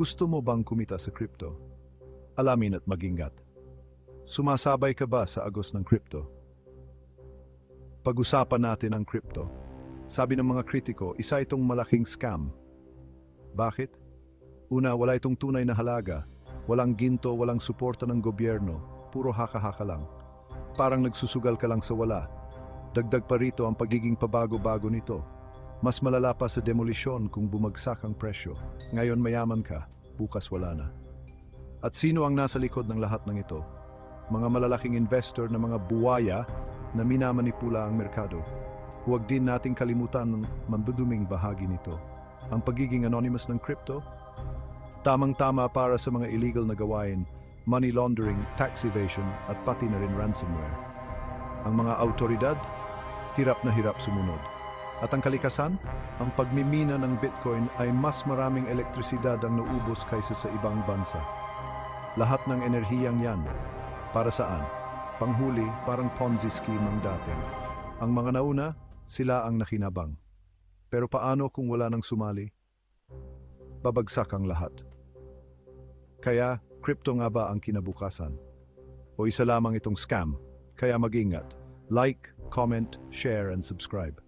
Gusto mo bang kumita sa crypto? Alamin at magingat. Sumasabay ka ba sa agos ng crypto? Pag-usapan natin ang crypto. Sabi ng mga kritiko, isa itong malaking scam. Bakit? Una, wala itong tunay na halaga. Walang ginto, walang suporta ng gobyerno. Puro haka-haka lang. Parang nagsusugal ka lang sa wala. Dagdag pa rito ang pagiging pabago-bago nito. Mas malala pa sa demolisyon kung bumagsak ang presyo. Ngayon mayaman ka, bukas wala na. At sino ang nasa likod ng lahat ng ito? Mga malalaking investor na mga buwaya na minamanipula ang merkado. Huwag din nating kalimutan ang manduduming bahagi nito. Ang pagiging anonymous ng crypto, tamang-tama para sa mga illegal na gawain, money laundering, tax evasion at pati na rin ransomware. Ang mga autoridad, hirap na hirap sumunod. At ang kalikasan, ang pagmimina ng Bitcoin ay mas maraming elektrisidad ang naubos kaysa sa ibang bansa. Lahat ng enerhiyang yan, para saan? Panghuli, parang Ponzi scheme ang dating. Ang mga nauna, sila ang nakinabang. Pero paano kung wala nang sumali? Babagsak ang lahat. Kaya, crypto nga ba ang kinabukasan? O isa lamang itong scam? Kaya mag-ingat. Like, comment, share, and subscribe.